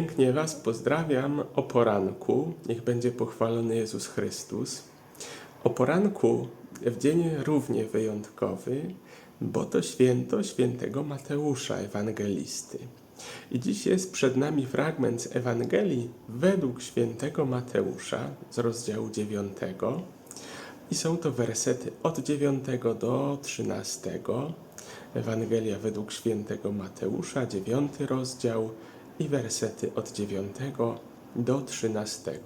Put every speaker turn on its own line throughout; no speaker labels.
Pięknie Was pozdrawiam o poranku. Niech będzie pochwalony Jezus Chrystus. O poranku w dzień równie wyjątkowy, bo to święto świętego Mateusza, ewangelisty. I dziś jest przed nami fragment z Ewangelii według świętego Mateusza z rozdziału 9. I są to wersety od 9 do 13. Ewangelia według świętego Mateusza, 9 rozdział i wersety od 9 do 13.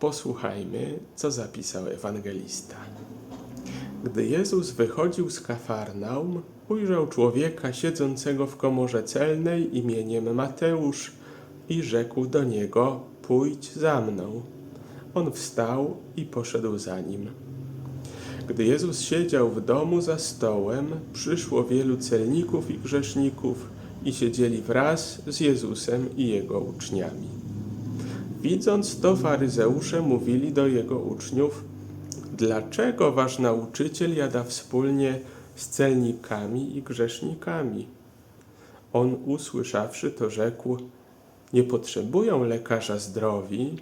Posłuchajmy, co zapisał ewangelista. Gdy Jezus wychodził z Kafarnaum, ujrzał człowieka siedzącego w komorze celnej imieniem Mateusz i rzekł do niego: Pójdź za mną. On wstał i poszedł za nim. Gdy Jezus siedział w domu za stołem, przyszło wielu celników i grzeszników i siedzieli wraz z Jezusem i jego uczniami. Widząc to, faryzeusze mówili do jego uczniów: Dlaczego wasz nauczyciel jada wspólnie z celnikami i grzesznikami? On, usłyszawszy to, rzekł: Nie potrzebują lekarza zdrowi,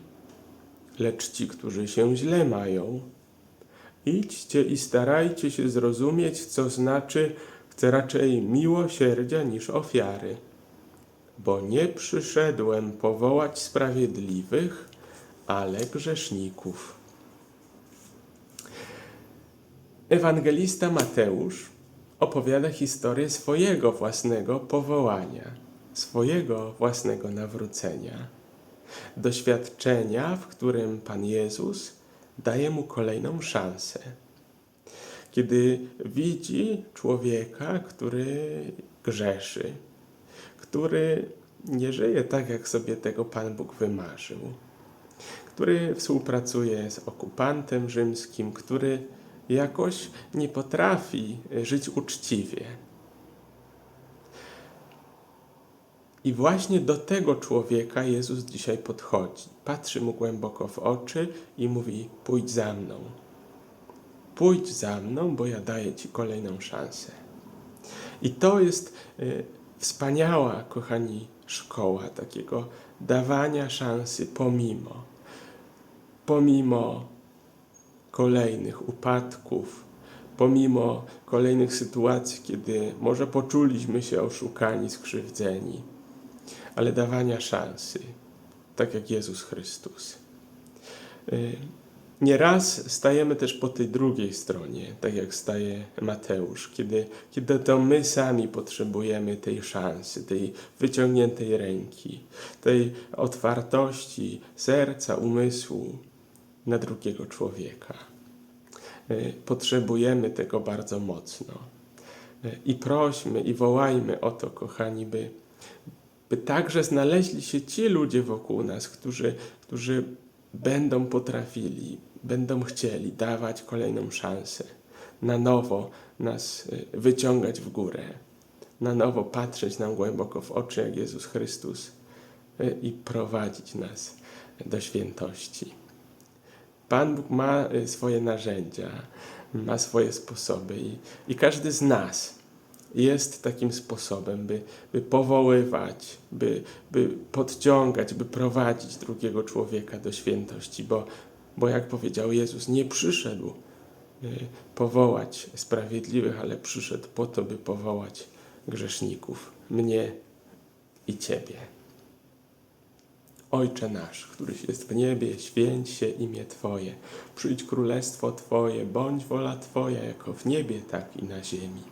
lecz ci, którzy się źle mają. Idźcie i starajcie się zrozumieć, co znaczy chcę raczej miłosierdzia niż ofiary. Bo nie przyszedłem powołać sprawiedliwych, ale grzeszników. Ewangelista Mateusz opowiada historię swojego własnego powołania, swojego własnego nawrócenia, doświadczenia, w którym Pan Jezus daje mu kolejną szansę. Kiedy widzi człowieka, który grzeszy, który nie żyje tak, jak sobie tego Pan Bóg wymarzył, który współpracuje z okupantem rzymskim, który jakoś nie potrafi żyć uczciwie. I właśnie do tego człowieka Jezus dzisiaj podchodzi. Patrzy mu głęboko w oczy i mówi: Pójdź za mną. Pójdź za mną, bo ja daję ci kolejną szansę. I to jest y, wspaniała, kochani, szkoła takiego dawania szansy pomimo. Pomimo kolejnych upadków, pomimo kolejnych sytuacji, kiedy może poczuliśmy się oszukani, skrzywdzeni, ale dawania szansy, tak jak Jezus Chrystus. Y, Nieraz stajemy też po tej drugiej stronie, tak jak staje Mateusz, kiedy, kiedy to my sami potrzebujemy tej szansy, tej wyciągniętej ręki, tej otwartości serca, umysłu na drugiego człowieka. Y, Potrzebujemy tego bardzo mocno. Y, I prośmy i wołajmy o to, kochani, by, by także znaleźli się ci ludzie wokół nas, którzy, którzy będą potrafili, będą chcieli dawać kolejną szansę, na nowo nas y, wyciągać w górę, na nowo patrzeć nam głęboko w oczy, jak Jezus Chrystus y, i prowadzić nas do świętości. Pan Bóg ma y, swoje narzędzia, ma swoje sposoby i, i każdy z nas jest takim sposobem, by, by powoływać, by, by podciągać, by prowadzić drugiego człowieka do świętości, bo, bo jak powiedział Jezus, nie przyszedł y, powołać sprawiedliwych, ale przyszedł po to, by powołać grzeszników, mnie i Ciebie. Ojcze nasz, któryś jest w niebie, święć się imię Twoje. Przyjdź królestwo Twoje, bądź wola Twoja, jako w niebie, tak i na ziemi.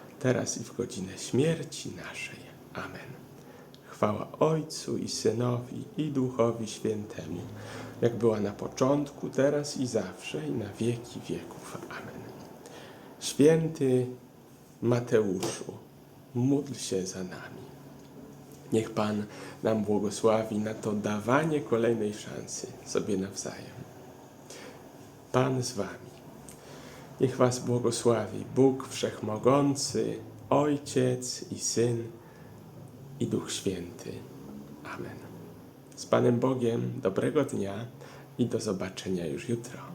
teraz i w godzinę śmierci naszej. Amen. Chwała Ojcu i Synowi i Duchowi Świętemu, jak była na początku, teraz i zawsze i na wieki wieków. Amen. Święty Mateuszu, módl się za nami. Niech Pan nam błogosławi na to dawanie kolejnej szansy sobie nawzajem. Pan z Wami. Niech Was błogosławi Bóg Wszechmogący, Ojciec i Syn i Duch Święty. Amen. Z Panem Bogiem dobrego dnia i do zobaczenia już jutro.